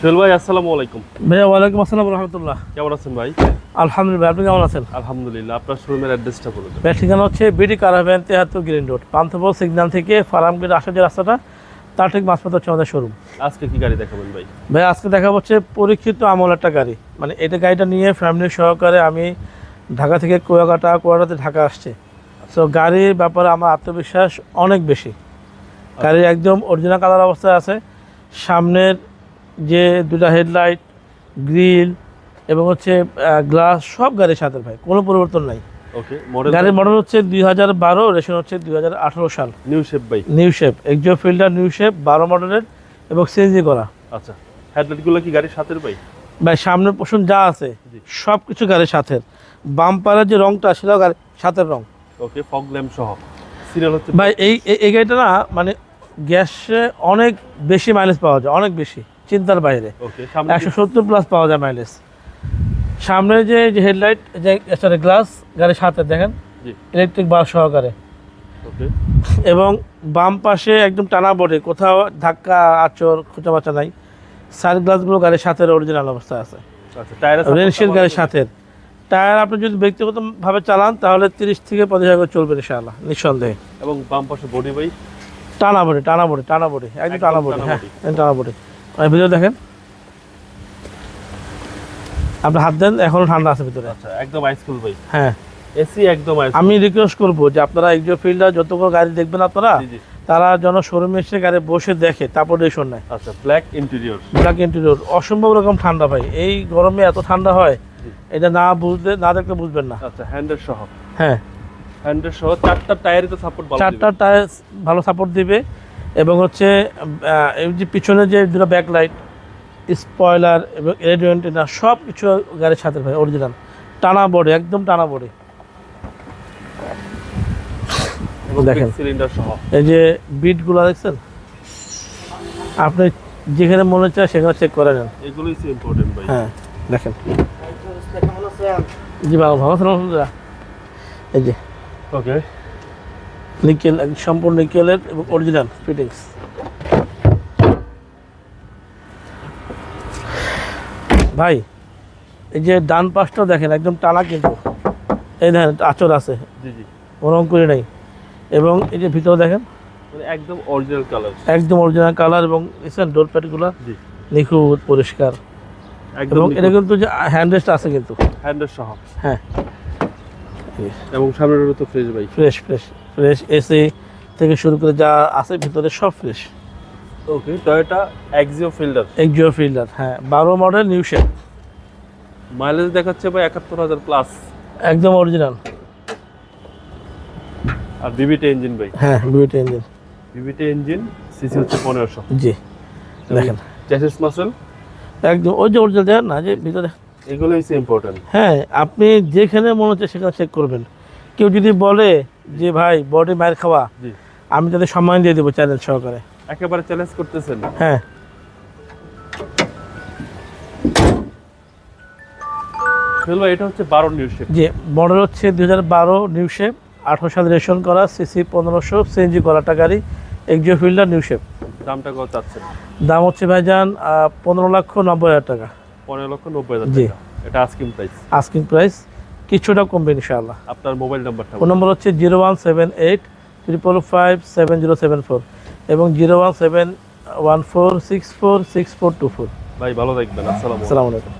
সোহেল ভাই আসসালামু আলাইকুম। ভাইয়া ওয়ালাইকুম আসসালাম রহমতুল্লাহ। কেমন আছেন ভাই? আলহামদুলিল্লাহ আপনি কেমন আছেন? আলহামদুলিল্লাহ আপনার শোরুমের অ্যাড্রেসটা বলুন ঠিকানা হচ্ছে বিডি কারাভ্যান তেহাত্তর গ্রিন রোড সিগন্যাল থেকে ফার্মগেট আসার যে রাস্তাটা তার ঠিক মাঝপথ হচ্ছে আমাদের শোরুম আজকে কি গাড়ি দেখাবেন ভাই? ভাই আজকে দেখা হচ্ছে পরীক্ষিত আমল একটা গাড়ি। মানে এটা গাড়িটা নিয়ে ফ্যামিলি সহকারে আমি ঢাকা থেকে কুয়াকাটা কুয়াকাটাতে ঢাকা আসছে। সো গাড়ির ব্যাপারে আমার আত্মবিশ্বাস অনেক বেশি। গাড়ির একদম অরিজিনাল কালার অবস্থায় আছে। সামনের যে দুটা হেডলাইট গ্রিল এবং হচ্ছে গ্লাস সব গাড়ির সাথে ভাই কোনো পরিবর্তন নাই। ওকে মডেল গাড়ির মডেল হচ্ছে দুই হাজার বারো রেশন হচ্ছে দুই হাজার আঠারো সাল। নিউ শেপ ভাই new shape Axio Fielder new shape বারো মডেলের এবং সিএনজি করা। আচ্ছা হেডলাইটগুলো কি গাড়ির সাথের ভাই ভাই সামনের পোষণ যা আছে সব কিছু গাড়ির সাথে বাম্পারের যে রংটা সেটাও গাড়ির সাথের রং। ওকে ফগ ল্যাম্প সহ। সিরিয়াল হচ্ছে ভাই এই এই- এই গাড়িটা না মানে গ্যাসে অনেক বেশি মাইলেজ পাওয়া যায় অনেক বেশি। চিন্তার বাইরে। একশো সত্তর প্লাস পাওয়া যায় মাইলেজ সামনে যে হেডলাইট যে গ্লাস গাড়ির সাথে দেখেন? ইলেকট্রিক বার সহকারে। এবং বাম পাশে একদম টানা বোর্ডে কোথাও ধাক্কা আচর খোঁচা বাচা নাই। সাইড গ্লাসগুলো গাড়ির সাথে অরিজিনাল অবস্থা আছে। আচ্ছা টায়ারের গাড়ির সাথে টায়ার আপনি যদি ব্যক্তিগতভাবে চালান তাহলে তিরিশ থেকে পঁচিশ হাজার চলবে ইনশাআল্লাহ নিঃসন্দেহে। এবং বাম পাশে বডি ভাই? টানা বডি টানা বডি টানা বডি একদম টানা বডি হ্যাঁ টানা বডি ভিতরে দেখেন। আপনি হাত দেন এখনও ঠান্ডা আছে ভিতরে। আচ্ছা একদম আইসকুল ভাই। হ্যাঁ। এসি একদম আমি রিকোয়েস্ট করব যে আপনারা এক্সিও ফিল্ডার যতগুলো গাড়ি দেখবেন আপনারা তারা যেন শোরুমে এসে গাড়ি বসে দেখে তারপর ডিসিশন নেয়। আচ্ছা ব্ল্যাক ইন্টেরিয়র ব্ল্যাক ইন্টেরিয়র অসম্ভব রকম ঠান্ডা ভাই। এই গরমে এত ঠান্ডা হয় এটা না বুঝতে না দেখলে বুঝবেন না। আচ্ছা হ্যান্ডের সহ। হ্যাঁ। হ্যান্ডের সহ চারটা টায়ারই তো সাপোর্ট চারটা টায়ার ভালো সাপোর্ট দিবে। এবং হচ্ছে এই যে পিছনে যে দুটো ব্যাকলাইট স্পয়লার এবং রেডিও সব কিছু গাড়ির সাথে ভাই অরিজিনাল টানা বডি একদম টানা বডি দেখেন। সিলিন্ডার সহ। এই যে বিটগুলো দেখছেন? আপনি যেখানে মনে চায় সেখানে চেক করে নেন। এগুলোই ইম্পর্টেন্ট ভাই। হ্যাঁ দেখেন। জি ভালো ভালো এই যে। ওকে নিকেল সম্পূর্ণ নিকেলের এবং অরিজিনাল ফিটিংস ভাই এই যে ডান পাশটা দেখেন একদম টানা কিন্তু। এই দেখেন আচর আছে। জি জি। রং করে নাই। এবং এই যে ভিতরে দেখেন মানে একদম অরিজিনাল কালার একদম অরিজিনাল কালার এবং দেখছেন ডোর প্যাডগুলো নিখুঁত পরিষ্কার। একদম এটা কিন্তু যে হ্যান্ডরেস্ট আছে কিন্তু। হ্যান্ডের সহ। হ্যাঁ। এবং সামনের তো ফ্রেশ ভাই ফ্রেশ ফ্রেশ ফ্রেশ এসি থেকে শুরু করে যা আছে ভিতরে সব fresh okay Toyota Axio Fielder Axio Fielder হ্যাঁ বারো মডেল নিউ শেপ মাইলেজ দেখাচ্ছে ভাই একাত্তর হাজার প্লাস একদম অরিজিনাল আর বিবিটি ইঞ্জিন ভাই। হ্যাঁ beauty engine VVT engine CC হচ্ছে পনেরোশো। জি দেখেন। চ্যাসিস মাসেল একদম ওই যে অরিজিনাল দেখেন না যে ভিতরে এগুলো হচ্ছে ইম্পর্টেন্ট হ্যাঁ আপনি যেখানে মনে হচ্ছে সেখানে চেক করবেন। কেউ যদি বলে যে ভাই বডি মায়ের খাওয়া আমি তাদের সম্মান দিয়ে দেবো চ্যানেল সহকারে। একেবারে চ্যালেঞ্জ করতেছেন। হ্যাঁ। এটা হচ্ছে বারো নিউজ শেপ মডেল হচ্ছে দুই হাজার বারো নিউ শেপ আঠারো সাল রেশন করা সিসি পনেরোশো সিএনজি করাটা গাড়ি এক্সিও ফিল্ডার নিউ শেপ দামটা কত চাচ্ছেন? দাম হচ্ছে ভাইজান পনেরো লক্ষ নব্বই হাজার টাকা। পনেরো লক্ষ নব্বই হাজার টাকা। এটা আস্কিং প্রাইস আস্কিং প্রাইস কিছুটা কমবে ইনশাআল্লাহ। আপনার মোবাইল নাম্বারটা ফোন নম্বর হচ্ছে zero one seven eight triple five seven zero seven four. এবং zero one seven one four six four six four two four. ভাই ভালো থাকবেন। আসসালাম আসসালামু আলাইকুম।